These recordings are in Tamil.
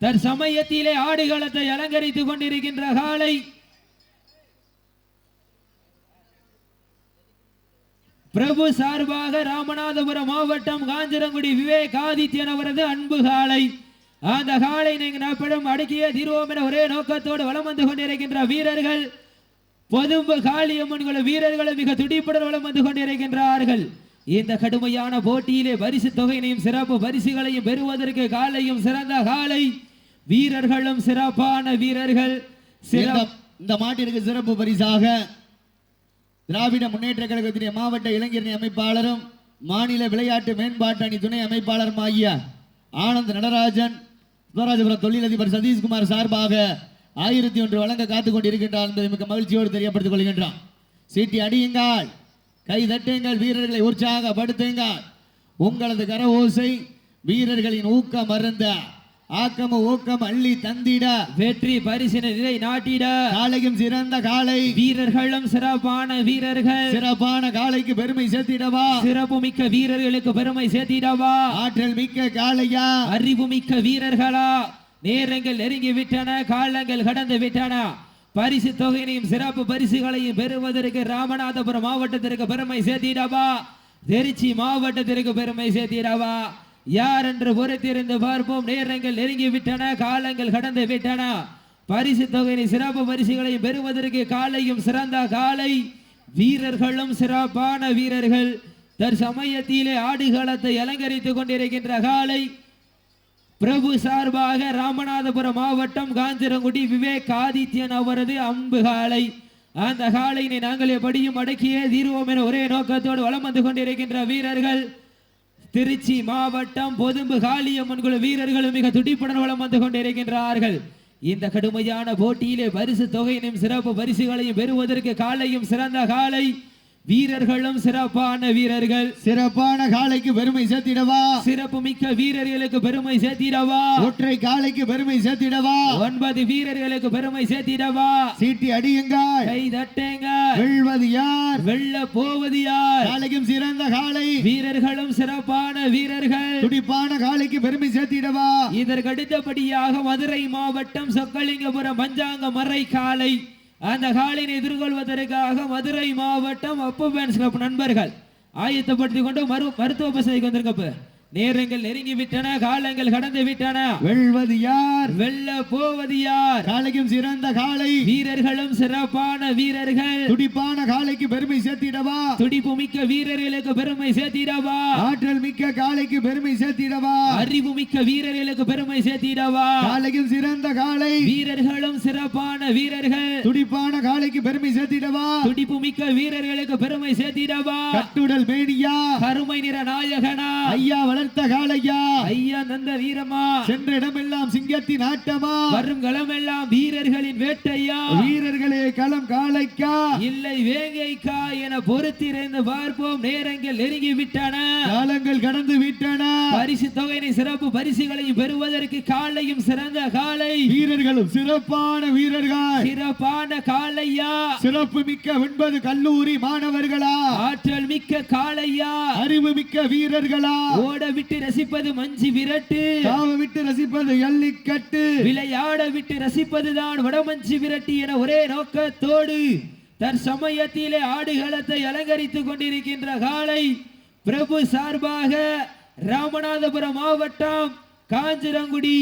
தற்சமயத்திலே ஆடுகளத்தை அலங்கரித்துக் கொண்டிருக்கின்ற காலை பிரபு சார்பாக ராமநாதபுரம் மாவட்டம் காஞ்சிரங்குடி விவேக் ஆதித்யன் அவரது அன்பு காலை அந்த காலை நீங்கள் அடுக்கிய தீர்வோம் என ஒரே நோக்கத்தோடு வளம் வந்து கொண்டிருக்கின்ற வீரர்கள் பொதும்பு காளியம்மன்களும் வீரர்களும் மிக துடிப்புடன் வளம் வந்து கொண்டிருக்கின்றார்கள். இந்த கடுமையான போட்டியிலே பரிசு தொகையினையும் சிறப்பு பரிசுகளையும் பெறுவதற்கு காலையும் சிறந்த காலை வீரர்களும் சிறப்பான வீரர்கள். இந்த சிறப்பு இந்த மாட்டிற்கு சிறப்பு பரிசாக திராவிட முன்னேற்ற கழகத்தினுடைய மாவட்ட இளைஞரணி அமைப்பாளரும் மாநில விளையாட்டு மேம்பாட்டு அணி துணை அமைப்பாளரும் ஆகிய ஆனந்த் நடராஜன் சிவராஜபுரம் தொழிலதிபர் சதீஷ்குமார் சார்பாக ஆயிரத்தி ஒன்று வழங்க காத்துக் கொண்டிருக்கின்றார் என்பதை மிக மகிழ்ச்சியோடு தெரியப்படுத்திக் கொள்கின்றான் சீட்டி அடியுங்கள். கை தட்டுங்கள். வீரர்களை உற்சாகப்படுத்துங்கள். உங்களது கர ஓசை வீரர்களின் ஊக்கம் மருந்த ஆக்கம ஊக்கம் அள்ளி தந்திட. வெற்றி பரிசினை நிலை நாட்டிட. காலையும் சிறந்த காலை வீரர்களும் சிறப்பான வீரர்கள். சிறப்பான காலைக்கு பெருமை சேர்த்திடவா? சிறப்பு மிக்க வீரர்களுக்கு பெருமை சேர்த்திடவா? ஆற்றல் மிக்க காளையா? அறிவு மிக்க வீரர்களா? நேரங்கள் நெருங்கி விட்டன காலங்கள் கடந்து விட்டன. பரிசு தொகையினையும் சிறப்பு பரிசுகளையும் பெறுவதற்கு ராமநாதபுரம் மாவட்டத்திற்கு பெருமை சேர்த்திடவா? திருச்சி மாவட்டத்திற்கு பெருமை சேர்த்திடவா? யார் என்று பொறுத்திருந்து பார்ப்போம். நேரங்கள் நெருங்கி விட்டன காலங்கள் கடந்து விட்டன பரிசு தொகையின் சிறப்பு பரிசுகளையும் பெறுவதற்கு காலையும் சிறந்த காலை. வீரர்களும் சிறப்பான வீரர்கள். தற்சமயத்திலே ஆடுகளத்தை அலங்கரித்துக் கொண்டிருக்கின்ற காலை. பிரபு சார்பாக ராமநாதபுரம் மாவட்டம் காஞ்சிரங்குடி விவேக் ஆதித்யன் அவரது அம்பு காலை. அந்த காலையினை நாங்கள் எப்படியும் அடக்கியே தீர்வோம் என ஒரே நோக்கத்தோடு வலம் வந்து கொண்டிருக்கின்ற வீரர்கள். திருச்சி மாவட்டம் பொதும்பு காளியம்மன் குழு வீரர்களும் மிக துடிப்புடன் வளம் வந்து கொண்டிருக்கின்றார்கள். இந்த கடுமையான போட்டியிலே பரிசு தொகையினையும் சிறப்பு பரிசுகளையும் பெறுவதற்கு காலையும் சிறந்த காலை வீரர்களும் சிறப்பான வீரர்கள். சிறப்பான காலைக்கு பெருமை சேர்த்திடவா? சிறப்பு மிக்க வீரர்களுக்கு பெருமை சேர்த்திடவா? ஒற்றை காலைக்கு பெருமை சேர்த்திடவா? ஒன்பது வீரர்களுக்கு பெருமை சேர்த்திடவா? சீட்டி அடியுங்கள். கை தட்டேங்க. வெல்வது யார்? வெல்ல போவது யார்? காலைக்கும் சிறந்த காலை வீரர்களும் சிறப்பான வீரர்கள். துடிப்பான காலைக்கு பெருமை சேர்த்திடவா? இதற்கு அடுத்தபடியாக மதுரை மாவட்டம் சொக்கலிங்கபுரம் பஞ்சாங்க மறை காலை அந்த காலினை எதிர்கொள்வதற்காக மதுரை மாவட்டம் அப்பு பேன்ஸ் கிளப் நண்பர்கள் ஆயத்தப்படுத்திக் கொண்டு மரு மருத்துவ வசதிக்கு வந்திருக்கப்ப நேரங்கள் நெருங்கி விட்டன காலங்கள் கடந்து விட்டன. வெல்வது யார்? வெல்ல போவது யார்? காலைக்கும் சிறந்த காலை. வீரர்களும் சிறப்பான வீரர்கள். துடிப்பான காலைக்கு பெருமை சேர்த்திடவா? துடிப்பு மிக்க வீரர்களுக்கு பெருமை சேர்த்திடவா? ஆற்றல் மிக்க காலைக்கு பெருமை சேர்த்திடவா? அறிவு மிக்க வீரர்களுக்கு பெருமை சேர்த்திடவா? காலைக்கும் சிறந்த காலை. வீரர்களும் சிறப்பான வீரர்கள். துடிப்பான காலைக்கு பெருமை சேர்த்திடவா? துடிப்பு மிக்க வீரர்களுக்கு பெருமை சேர்த்திடவா? கட்டுடல் மேனியா? கருமை நிற நாயகனா? ஐயா வளர்த்த காளையா? ஐயா நந்த வீரமா? சென்ற இடமெல்லாம் சிங்கத்தின் ஆட்டமா? வரும் களமெல்லாம் வீரர்களின் வேட்டையா? வீரர்களே களம் காளைக்கா? இல்லை வேங்கைக்கா என பொறுத்திருந்து பார்ப்போம். நேரங்கள் நெருங்கி விட்டன காலங்கள் கடந்து விட்டன. பரிசு தொகையினை சிறப்பு பரிசுகளையும் பெறுவதற்கு காலையும் சிறந்த காலை வீரர்களும் சிறப்பான வீரர்கள். சிறப்பான காலையா சிறப்பு மிக்க ஒன்பது கல்லூரி மாணவர்களா? ஆற்றல் மிக்க காளையா? அறிவு மிக்க வீரர்களா? ஓட விட்டு ரசிப்பது மஞ்சு விரட்டு. காவ விட்டு ரசிப்பது எல்லிக்கட்டு விளையாட விட்டு ரசிப்பதுதான் வடமஞ்சி விரட்டி என ஒரே நோக்கத்தோடு தற்சமயத்திலே ஆடுகளத்தை அலங்கரித்துக் கொண்டிருக்கின்ற காலை பிரபு சார்பாக ராமநாதபுரம் மாவட்டம் காஞ்சிரங்குடி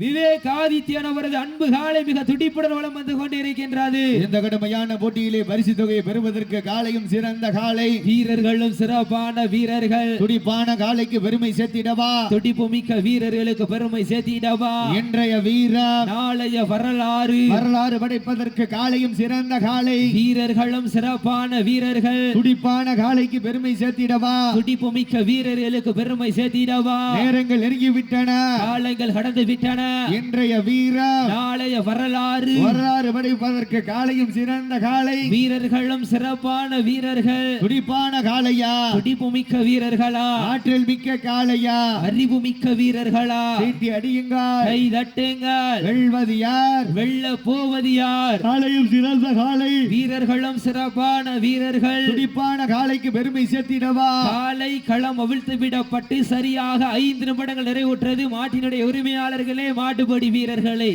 விவேக் ஆதித்யன் அவரது அன்பு காலை மிக துடிப்புடன் வலம் வந்து கொண்டிருக்கின்றது. இந்த கடுமையான போட்டியிலே பரிசு தொகையை பெறுவதற்கு காலையும் சிறந்த காலை. வீரர்களும் சிறப்பான வீரர்கள். துடிப்பான காலைக்கு பெருமை சேர்த்திடவா? துடிப்பு மிக்க வீரர்களுக்கு பெருமை சேர்த்திடவா? இன்றைய வீரம். நாளைய வரலாறு. வரலாறு படைப்பதற்கு காலையும் சிறந்த காலை. வீரர்களும் சிறப்பான வீரர்கள். துடிப்பான காலைக்கு பெருமை சேர்த்திடவா? துடிப்பு மிக்க வீரர்களுக்கு பெருமை சேர்த்திடவா? நேரங்கள் நெருங்கி விட்டன காலங்கள் கடந்து விட்டன. இன்றைய வீரம் நாளைய வரலாறு. வரலாறு படைப்பதற்கு காலையும் சிறந்த காலை. வீரர்களும் சிறப்பான வீரர்கள். துடிப்பான காளையா துடிப்பு மிக்க வீரர்களா? ஆற்றல் மிக்க காளையா அறிவு மிக்க வீரர்களா? சீட்டி அடியுங்கள். கை தட்டுங்கள். வெல்வது யார்? வெல்ல போவது யார்? காலையும் சிறந்த காலை. வீரர்களும் சிறப்பான வீரர்கள். துடிப்பான காலைக்கு பெருமை சேர்த்திடவா? காலை களம் அவிழ்த்து விடப்பட்டு சரியாக ஐந்து நிமிடங்கள் நிறைவுற்றது. மாட்டினுடைய உரிமையாளர்களே மாட்டுப்படி வீரர்களே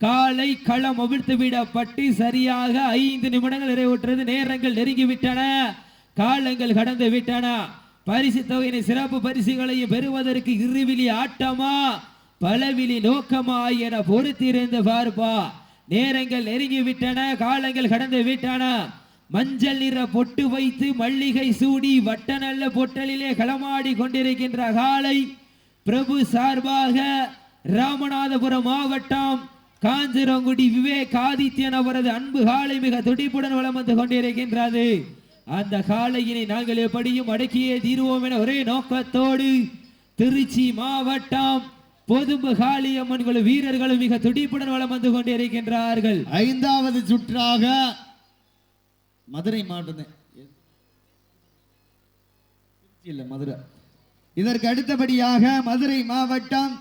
காலை களம் அவிழ்த்து விடப்பட்டு சரியாக ஐந்து நிமிடங்கள் நிறைவுற்றது. நேரங்கள் நெருங்கிவிட்டன காலங்கள் கடந்து விட்டன. பரிசு தொகையினை சிறப்பு பரிசுகளையும் பெறுவதற்கு இருவிழி ஆட்டமா பலவிழி நோக்கமா என பொறுத்திருந்து பார்ப்பா. நேரங்கள் நெருங்கி விட்டன காலங்கள் கடந்து விட்டன. மஞ்சள் நிற பொட்டு வைத்து மல்லிகை சூடி வட்ட நல்ல பொட்டலிலே களமாடி கொண்டிருக்கின்ற காலை பிரபு சார்பாக ராமநாதபுரம் மாவட்டம் காஞ்சிரங்குடி விவேக் ஆதித்யன் அவரது அன்பு காலை மிக துடிப்புடன் வளம் வந்து கொண்டிருக்கின்றது. அந்த காலையினை நாங்கள் எப்படியும் அடக்கியே தீருவோம் என ஒரே நோக்கத்தோடு திருச்சி மாவட்டம் பொதும்பு காளியம்மன் குழு வீரர்களும் மிக துடிப்புடன் வளம் வந்து கொண்டிருக்கின்றார்கள். ஐந்தாவது சுற்றாக மதுரை மாவட்டம் இல்ல மதுரை. இதற்கு அடுத்தபடியாக மதுரை மாவட்டம்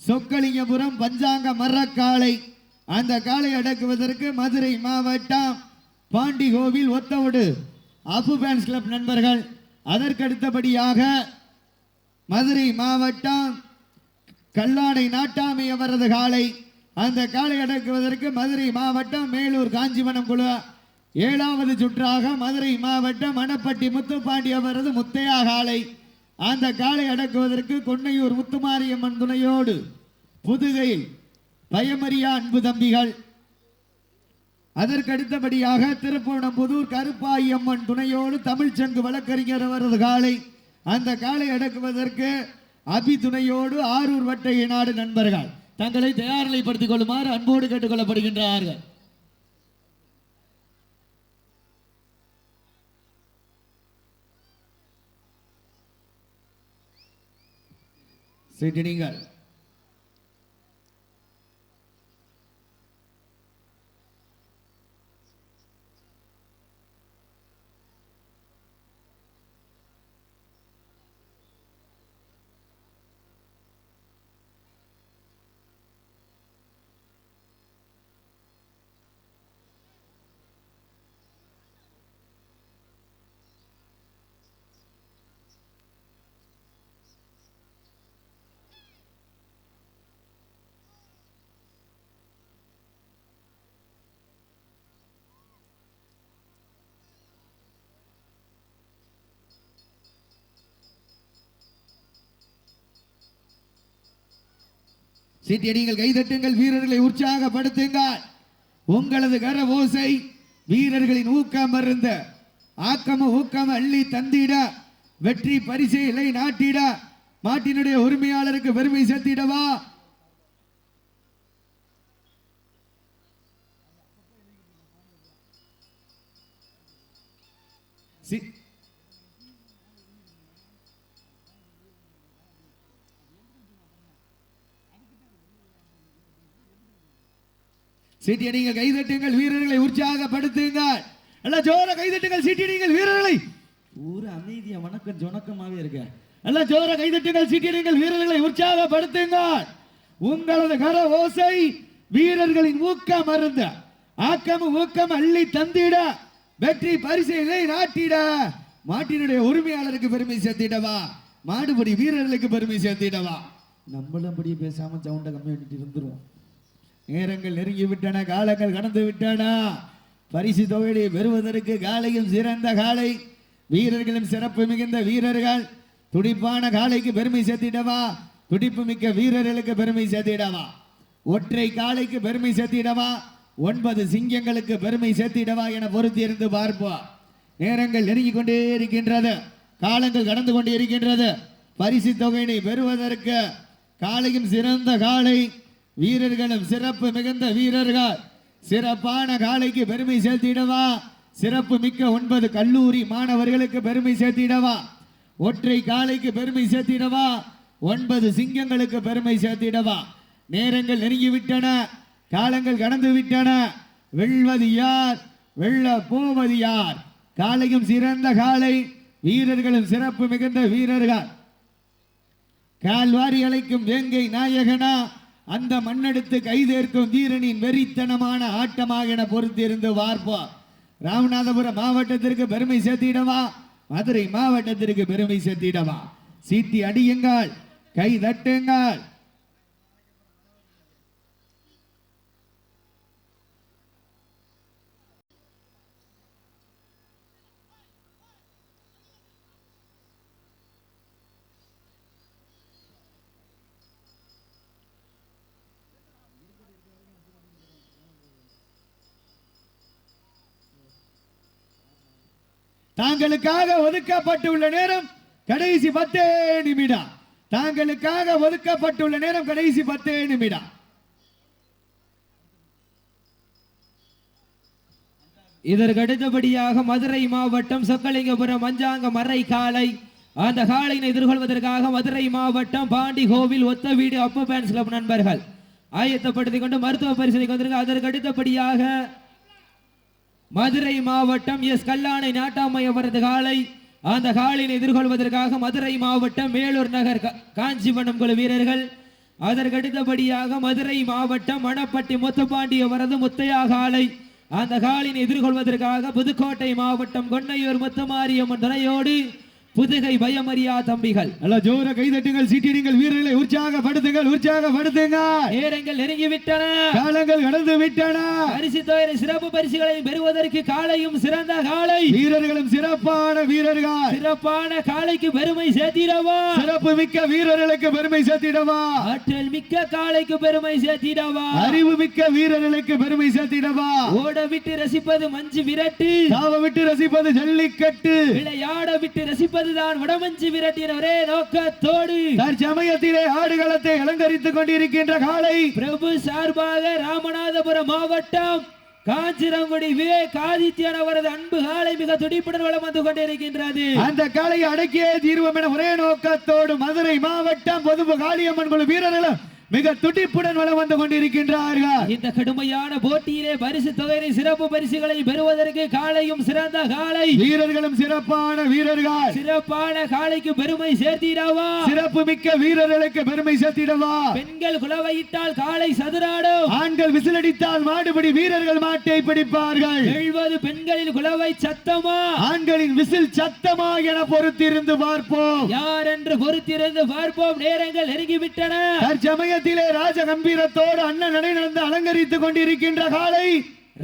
சொக்கலிங்கபுரம் பஞ்சாங்க மரக்காலை அந்த காலை அடக்குவதற்கு மதுரை மாவட்டம் பாண்டிகோவில் ஒத்தவுடு. ஒத்தவோடு அபு ஃபேன்ஸ் கிளப் நண்பர்கள் அதற்கு அடுத்தபடியாக மதுரை மாவட்டம் கல்லாடை நாட்டாமை அவரது காலை அந்த காலை அடக்குவதற்கு மதுரை மாவட்டம் மேலூர் காஞ்சிவனம் குழு. ஏழாவது சுற்றாக மதுரை மாவட்டம் மணப்பட்டி முத்துப்பாண்டி அவரது முத்தையா காலை அந்த காலை அடக்குவதற்கு கொன்னையூர் முத்துமாரியம்மன் துணையோடு புதுகையில் பயமறியா அன்பு தம்பிகள். அதற்கடுத்தபடியாக திருப்போணம்புதூர் கருப்பாயம்மன் துணையோடு தமிழ்ச்சங்கு வழக்கறிஞர் அவரது காலை அந்த காலை அடக்குவதற்கு அபி துணையோடு ஆரூர் வட்ட நாடு நண்பர்கள். தங்களை தயார்நிலைப்படுத்திக் கொள்ளுமாறு அன்போடு கேட்டுக்கொள்ளப்படுகின்றார்கள் Saya tinggal. சீட்டியடிங்கள் கைதட்டுங்கள் வீரர்களை உற்சாகப்படுத்துங்கள். உங்களது கர ஓசை வீரர்களின் ஊக்கம் மருந்த ஆக்கம ஊக்கம் அள்ளி தந்திட வெற்றி பரிசு இலை நாட்டிட மாட்டினுடைய உரிமையாளருக்கு பெருமை சேர்த்திடவா சீட்டியடிங்கள் கைதட்டுங்கள் வீரர்களை உற்சாகப்படுத்துங்கள். எல்லாம் ஜோர கைதட்டுங்கள் சீட்டியடிங்கள் வீரர்களை. ஒரு அமைதியா வணக்கம் ஜொணக்கமாவே இருக்க. எல்லாம் ஜோர கைதட்டுங்கள் சீட்டியடிங்கள் வீரர்களை உற்சாகப்படுத்துங்கள். உங்களது கர ஓசை வீரர்களின் ஊக்கம் மருந்த ஆக்கம் ஊக்கம் அள்ளி தந்திட வெற்றி பரிசை நாட்டிட. மாட்டினுடைய உரிமையாளருக்கு பெருமை சேர்த்திடவா? மாடுபடி வீரர்களுக்கு பெருமை சேர்த்திடவா? நம்மளும் அப்படியே பேசாம சவுண்ட கம்மி பண்ணிட்டு இருந்துருவோம். நேரங்கள் நெருங்கி விட்டன காலங்கள் கடந்து விட்டன. பரிசு தொகையை பெறுவதற்கு காலையும் சிறந்த காலை. வீரர்களும் சிறப்பு மிகுந்த வீரர்கள். துடிப்பான காலைக்கு பெருமை சேர்த்திடவா? துடிப்பு மிக்க வீரர்களுக்கு பெருமை சேர்த்திடவா? ஒற்றை காலைக்கு பெருமை சேர்த்திடவா? ஒன்பது சிங்கங்களுக்கு பெருமை சேர்த்திடவா என பொருத்தி இருந்து பார்ப்போம். நேரங்கள் நெருங்கிக் கொண்டே இருக்கின்றது. காலங்கள் கடந்து கொண்டே இருக்கின்றது. பரிசு தொகையினை பெறுவதற்கு காலையும் சிறந்த காலை. வீரர்களும் சிறப்பு மிகுந்த வீரர்கள். சிறப்பான காலைக்கு பெருமை சேர்த்திடவா? சிறப்பு மிக்க ஒன்பது கல்லூரி மாணவர்களுக்கு பெருமை சேர்த்திடவா? ஒற்றை காலைக்கு பெருமை சேர்த்திடவா? ஒன்பது சிங்கங்களுக்கு பெருமை சேர்த்திடவா? நேரங்கள் நெருங்கி விட்டன காலங்கள் கடந்து விட்டன வெல்வது யார்? வெல்ல போவது யார்? காலையும் சிறந்த காலை வீரர்களும் சிறப்பு மிகுந்த வீரர்கள். கால்வாரி அழைக்கும் வேங்கை நாயகனா அந்த மண்ணெடுத்து கைதேர்க்கும் வீரனின் வெறித்தனமான ஆட்டமாக என பொறுத்திருந்து பார்ப்போம் ராமநாதபுரம் மாவட்டத்திற்கு பெருமை சேர்த்திடவா? மதுரை மாவட்டத்திற்கு பெருமை சேர்த்திடவா? சீத்தி அடியுங்கள் கை தட்டுங்கள். தாங்களுக்காக ஒதுக்கப்பட்டுள்ள நேரம் கடைசி பத்தே நிமிடம். தாங்களுக்காக ஒதுக்கப்பட்டுள்ள நேரம் கடைசி பத்தே நிமிடம். இதற்கு அடுத்தபடியாக மதுரை மாவட்டம் சொக்கலிங்கபுரம் மஞ்சாங்க மறை காலை. அந்த காலையினை எதிர்கொள்வதற்காக மதுரை மாவட்டம் பாண்டி கோவில் ஒத்த வீடு அப்ப பேன்ஸ் கிளப் நண்பர்கள். ஆயத்தப்படுத்திக் கொண்டு மருத்துவ பரிசோதனைக்கு வந்திருக்க அதற்கு அடுத்தபடியாக மதுரை மாவட்டம் எஸ். கல்லானை நாட்டாமை அவரது காலை அந்த காலினை எதிர்கொள்வதற்காக மதுரை மாவட்டம் மேலூர் நகர் கா- குழு வீரர்கள். அதற்கடுத்தபடியாக மதுரை மாவட்டம் மணப்பட்டி முத்துப்பாண்டி அவரது முத்தையா காலை அந்த காலினை எதிர்கொள்வதற்காக புதுக்கோட்டை மாவட்டம் கொன்னையூர் முத்துமாரியம்மன் துணையோடு புதுகை பயமறியா தம்பிகள். நல்ல ஜோர கைதட்டுங்கள் சீட்டிடுங்கள் வீரர்களை உற்சாகப்படுத்துங்கள் உற்சாகப்படுத்துங்க நேரங்கள் நெருங்கிவிட்டன காலங்கள் கடந்து விட்டன. பரிசு தொகை சிறப்பு பரிசுகளை பெறுவதற்கு காலையும் சிறந்த காலை வீரர்களும் சிறப்பான வீரர்கள். சிறப்பான காளைக்கு பெருமை சேர்த்திடவா? சிறப்பு மிக்க வீரர்களுக்கு பெருமை சேர்த்திடவா? ஆற்றல் மிக்க காளைக்கு பெருமை சேர்த்திடவா? அறிவு மிக்க வீரர்களுக்கு பெருமை சேர்த்திடவா? ஓட விட்டு ரசிப்பது மஞ்சு விரட்டு. தாவ விட்டு ரசிப்பது ஜல்லிக்கட்டு. விளையாட விட்டு ரசிப்பதுதான் வடமஞ்சு விரட்டின ஒரே நோக்கத்தோடு. தற்சமயத்திலே ஆடுகளத்தை அலங்கரித்துக் கொண்டிருக்கின்ற காலை பிரபு சார்பாக ராமநாதபுரம் மாவட்டம் காஞ்சிரங்குடி விவேக் ஆதித்யன் அவரது அன்பு காலை மிக துடிப்புடன் வளம் வந்து கொண்டிருக்கின்றது. அந்த காளையை அடக்கியே தீர்வோம் என ஒரே நோக்கத்தோடு மதுரை மாவட்டம் பொதுப்பு காளியம்மன் குழு வீரர்களும் மிக துடிப்புடன் வளம் வந்து கொண்டிருக்கின்றார்கள். இந்த கடுமையான போட்டியிலே பரிசு தொகையை சிறப்பு பரிசுகளை பெறுவதற்கு காளையும் சிறந்த காளை. வீரர்களும் சிறப்பான வீரர்கள். சிறப்பான காளைக்கு பெருமை சேர்த்திடவா? சிறப்பு மிக்க வீரர்களுக்கு பெருமை சேர்த்திடவா? பெண்கள் குலவையிட்டால் காளை சதுராடும். ஆண்கள் விசிலடித்தால் மாடுபிடி வீரர்கள் மாட்டை பிடிப்பார்கள். எழுபது பெண்களில் குலவை சத்தமா? ஆண்களின் விசில் சத்தமா என பொறுத்திருந்து பார்ப்போம். யார் என்று பொறுத்திருந்து பார்ப்போம். நேரங்கள் நெருங்கிவிட்டன. தற்சமயத்திலே ராஜ கம்பீரத்தோடு அண்ணன் நடை நடந்து அலங்கரித்துக் கொண்டிருக்கின்ற காலை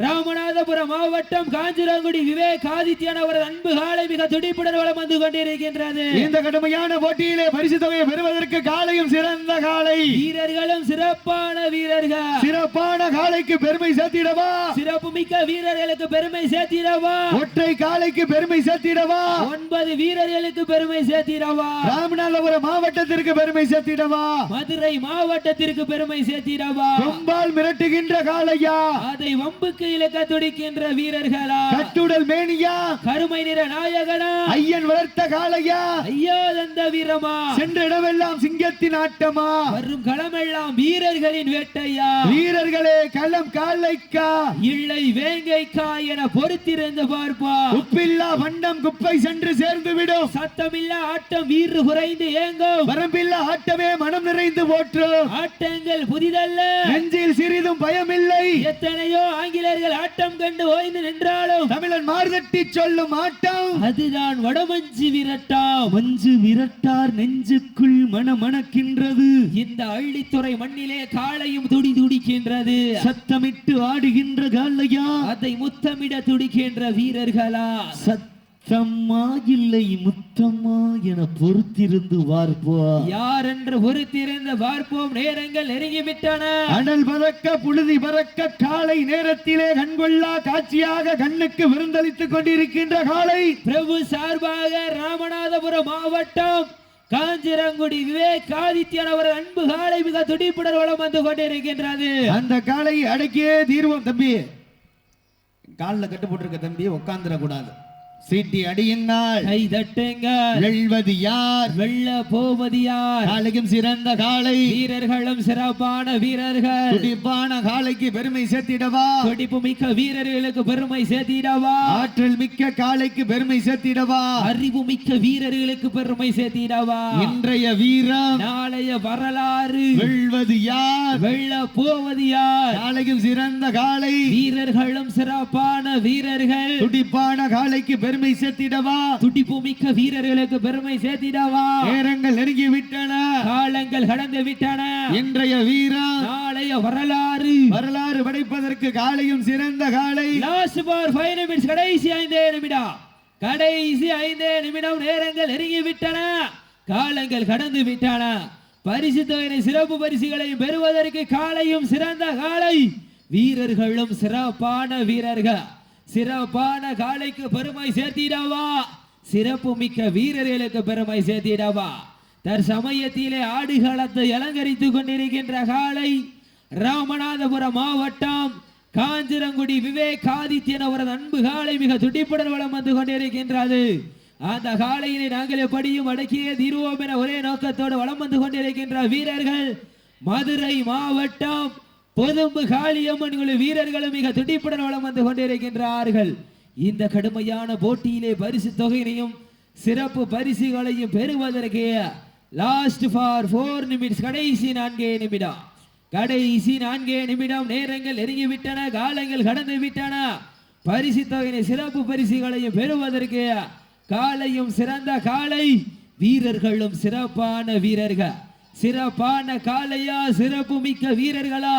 ராமநாதபுரம் மாவட்டம் காஞ்சிரங்குடி விவேக் ஆதித்யன் அவரது அன்பு காலை மிக துடிப்புடன் வளம் வந்து கொண்டிருக்கின்றது. இந்த கடுமையான போட்டியிலே பரிசு தொகையை பெறுவதற்கு காலையும் சிறந்த காலை. வீரர்களும் சிறப்பான வீரர்கள். சிறப்பான காலைக்கு பெருமை சேர்த்திடவா? சிறப்பு மிக்க வீரர்களுக்கு பெருமை சேர்த்திடவா? ஒற்றை காலைக்கு பெருமை சேர்த்திடவா? ஒன்பது வீரர்களுக்கு பெருமை சேர்த்திடவா? ராமநாதபுரம் மாவட்டத்திற்கு பெருமை சேர்த்திடவா? மதுரை மாவட்டத்திற்கு பெருமை சேர்த்திடவா? கொம்பால் மிரட்டுகின்ற காளையா அதை வம்புக்கு இழக்க துடிக்கின்ற வீரர்களா? கட்டுடல் மேனியா? கருமை நிற நாயகனா? ஐயன் வளர்த்த காளையா? ஐயோ தந்த வீரமா? சென்ற இடமெல்லாம் சிங்கத்தின் ஆட்டமா? வரும் களமெல்லாம் வீரர்களின் வேட்டையா? வீரர்களே களம் காலைக்கா? இல்லை வேங்கைக்கா என பொறுத்திருந்து பார்ப்பா. உப்பில்லா வண்டம் குப்பை சென்று சேர்ந்து விடும் சத்தமில்லா ஆட்டம் வீறு குறைந்து ஏங்கும். வரம்பில்லா ஆட்டமே மனம் நிறைந்து போற்றும். ஆட்டங்கள் புதிதல்ல. நெஞ்சில் சிறிதும் பயமில்லை. எத்தனையோ ஆங்கிலேயர்கள் ஆட்டம் கண்டு ஓய்ந்து நின்றாலும் தமிழன் மார்தட்டி சொல்லும் ஆட்டம். அதுதான் வடமஞ்சு விரட்டாம் மஞ்சு விரட்டார் நெஞ்சுக்குள் மனமணக்கின்றது. இந்த அள்ளித்துறை மண்ணிலே காளையும் துடி துடிக்கின்றது. சத்தமிட்டு ஆடுகின்ற காலையா அதை முத்தமிட துடிக்கின்ற வீரர்களா? சத்தம்மா இல்லை முத்தம்மா என பொறுத்திருந்து பார்ப்போம் யார் என்று பொறுத்திருந்து பார்ப்போம் நேரங்கள் நெருங்கிவிட்டன. அனல் பறக்க புழுதி பறக்க காலை நேரத்திலே கண்கொள்ளா காட்சியாக கண்ணுக்கு விருந்தளித்துக் கொண்டிருக்கின்ற காலை. பிரபு சார்பாக ராமநாதபுரம் மாவட்டம் காஞ்சிரங்குடி விவேக் ஆதித்யன் அவர் அன்பு காலை மிக துடிப்புடன் வளம் வந்து கொண்டிருக்கின்றது. அந்த காலை அடக்கியே தீர்வோம் தம்பி. காலில் கட்டு போட்டிருக்க தம்பி உட்காந்துட கூடாது சீட்டி அடியினால் கை தட்டுங்கள். வெல்வது யார்? வெள்ள போவது யார்? காலையும் சிறந்த காலை. வீரர்களும் சிறப்பான வீரர்கள். துடிப்பான காலைக்கு பெருமை சேர்த்திடவா? துடிப்பு மிக்க வீரர்களுக்கு பெருமை சேர்த்திடவா? ஆற்றல் மிக்க காலைக்கு பெருமை சேர்த்திடவா? அறிவு மிக்க வீரர்களுக்கு பெருமை சேர்த்திடவா? இன்றைய வீரம். நாளைய வரலாறு. வெல்வது யார்? வெள்ள போவது யார்? காலையும் சிறந்த காலை. வீரர்களும் சிறப்பான வீரர்கள். துடிப்பான காலைக்கு பெருமை சேர்த்திடவா? துடிப்பு மிக்க வீரர்களுக்கு பெருமை சேர்த்திடவா? நேரங்கள் நெருங்கி விட்டன. காலங்கள் கடந்து விட்டன. இன்றைய வீரம் நாளைய வரலாறு. வரலாறு படைப்பதற்கு காலையும் சிறந்த காலை. லாஸ்ட் பார் ஃபைவ் நிமிட்ஸ் கடைசி ஐந்தே நிமிடம். கடைசி ஐந்தே நிமிடம் நேரங்கள் நெருங்கி விட்டன. காலங்கள் கடந்து விட்டன. பரிசு தொகை சிறப்பு பரிசுகளை பெறுவதற்கு காலையும் சிறந்த காலை. வீரர்களும் சிறப்பான வீரர்கள். சிறப்பான காளைக்கு பெருமை சேர்த்திடவா? சிறப்பு மிக்க வீரர்களுக்கு பெருமை சேர்த்திடவா? தற்சமயத்திலே ஆடுகளத்தை அலங்கரித்துக் கொண்டிருக்கின்ற காளை ராமநாதபுரம் மாவட்டம் காஞ்சிரங்குடி விவேக் ஆதித்யன் அவரது அன்பு காலை மிக துடிப்புடன் வளம் வந்து கொண்டிருக்கின்றது. அந்த காலையிலே நாங்கள் எப்படியும் அடக்கியே தீர்வோம் என ஒரே நோக்கத்தோடு வளம் வந்து கொண்டிருக்கின்ற வீரர்கள் மதுரை மாவட்டம் பொதும்பு காளியம்மன் வீரர்களும் மிக துடிப்புடன் வளம் வந்து கொண்டிருக்கின்றார்கள். இந்த கடுமையான போட்டியிலே பரிசு தொகையினையும் சிறப்பு பரிசுகளையும் பெறுவதற்கு லாஸ்ட் ஃபார் ஃபோர் நிமிட்ஸ் கடைசி நான்கே நிமிடம். கடைசி நான்கே நிமிடம் நேரங்கள் நெருங்கிவிட்டன காலங்கள் கடந்து விட்டன பரிசு தொகையினை சிறப்பு பரிசுகளையும் பெறுவதற்கு காலையும் சிறந்த காலை வீரர்களும் சிறப்பான வீரர்கள். சிறப்பான காலையா சிறப்பு மிக்க வீரர்களா?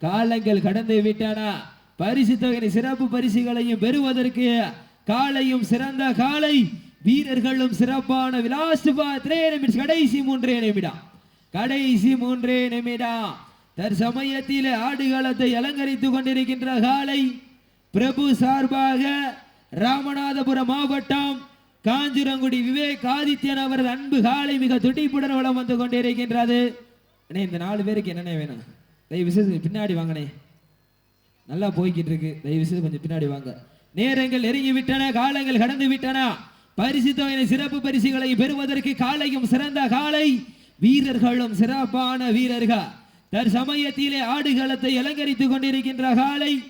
காலங்கள் கடந்து விட்டன. பரிசு தொகை சிறப்பு பரிசுகளையும் பெறுவதற்கு காலையும் சிறந்த காலை வீரர்களும் சிறப்பான விலாஸ் நிமிஷம் கடைசி மூன்றே நிமிடம். கடைசி மூன்றே நிமிடம். தற்சமயத்தில் ஆடுகளத்தை அலங்கரித்துக் கொண்டிருக்கின்ற காலை பிரபு சார்பாக ராமநாதபுரம் மாவட்டம் காஞ்சிரங்குடி விவேக் ஆதித்யன் அவரது அன்பு காலை மிக துடிப்புடன் வளம் வந்து கொண்டிருக்கின்றது. இந்த நாலு பேருக்கு என்னென்ன வேணும்? தயவு செய்து பின்னாடி வாங்கண்ணே. நல்லா போய்கிட்டு இருக்கு தயவு செய்து கொஞ்சம் பின்னாடி வாங்க. நேரங்கள் நெருங்கி விட்டன காலங்கள் கடந்து விட்டன பரிசு சிறப்பு பரிசுகளை பெறுவதற்கு காலையும் சிறந்த காலை. வீரர்களும் சிறப்பான வீரர்கள். தற்சமயத்திலே ஆடுகளத்தை அலங்கரித்துக் கொண்டிருக்கின்ற காலை.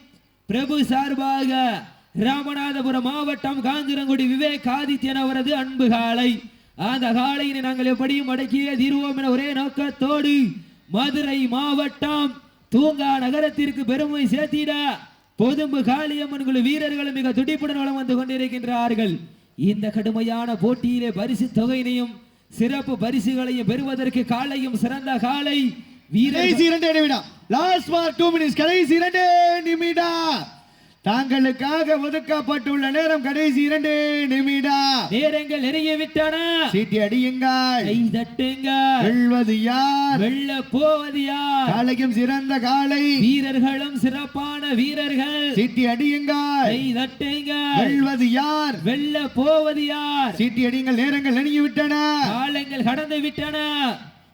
பிரபு சார்பாக ராமநாதபுரம் மாவட்டம் காஞ்சிரங்குடி விவேக் ஆதித்யன் அவரது அன்பு காலை. அந்த காலையினை நாங்கள் எப்படியும் அடக்கிய தீர்வோம் என ஒரே நோக்கத்தோடு மதுரை மாவட்டம் தூங்கா நகரத்திற்கு பெருமை சேர்த்திட பொதும்பு காளியம்மன் குழு வீரர்கள் மிக துடிப்புடன் வளம் வந்து கொண்டிருக்கின்றார்கள். இந்த கடுமையான போட்டியிலே பரிசு தொகையினையும் சிறப்பு பரிசுகளையும் பெறுவதற்கு காலையும் சிறந்த காலை வீரர் இரண்டு நிமிடம். லாஸ்ட் ஃபார் டூ மினிட்ஸ் கடைசி இரண்டு நிமிடம். தாங்களுக்காக ஒதுக்கப்பட்டுள்ள நேரம் கடைசி இரண்டு நிமிடம். நேரங்கள் நெருங்கி விட்டன. சீட்டி அடியுங்கள். கை தட்டுங்க வெல்வது யார்? வெல்ல போவது யார்? காலையும் சிறந்த காலை. வீரர்களும் சிறப்பான வீரர்கள். சீட்டி அடியுங்கள். கை தட்டுங்க வெல்வது யார்? வெல்ல போவது யார்? சீட்டி அடியுங்கள். நேரங்கள் நெருங்கி விட்டன. காலங்கள் கடந்து விட்டன.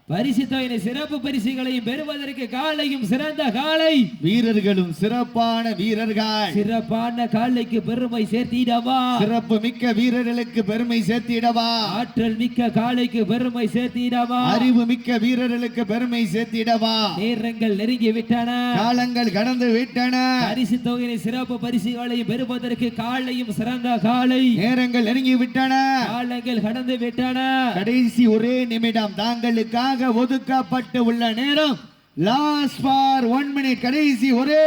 பரிசு தொகையினை சிறப்பு பரிசுகளையும் பெறுவதற்கு காலையும் சிறந்த காலை. வீரர்களும் சிறப்பான வீரர்கள். சிறப்பான காலைக்கு பெருமை சேர்த்திடவா. சிறப்பு மிக்க வீரர்களுக்கு பெருமை சேர்த்திடவா. ஆற்றல் மிக்க காலைக்கு பெருமை சேர்த்திடவா. அறிவு மிக்க வீரர்களுக்கு பெருமை சேர்த்திடவா. நேரங்கள் நெருங்கி விட்டன. காலங்கள் கடந்து விட்டன. பரிசு தொகையினை சிறப்பு பரிசுகளையும் பெறுவதற்கு காலையும் சிறந்த காலை. நேரங்கள் நெருங்கி விட்டன. காலங்கள் கடந்து விட்டன. கடைசி ஒரே நிமிடம். தாங்களுக்காக ஒதுக்கப்பட்டு உள்ள நேரம். லாஸ்ட் ஃபார் ஒன் மினிட் கடைசி ஒரே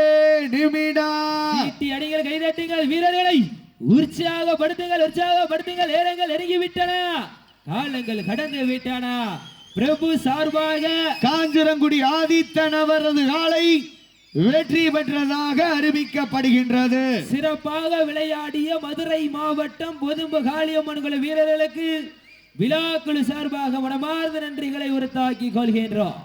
நிமிடம். சீட்டி கைதட்டுங்கள் வீரர்களை. உற்சாகப்படுத்துங்கள் உற்சாகப்படுத்துங்கள் நேரங்கள் நெருங்கி விட்டன காலங்கள் கடந்து விட்டன. பிரபு சார்பாக காஞ்சிரங்குடி ஆதித்தன் அவரது காலை வெற்றி பெற்றதாக அறிவிக்கப்படுகின்றது. சிறப்பாக விளையாடிய மதுரை மாவட்டம் பொதும்பு காளியம்மன் வீரர்களுக்கு விழாக்குழு சார்பாக மனமார்ந்த நன்றிகளை உறுத்தாக்கிக் கொள்கின்றோம்.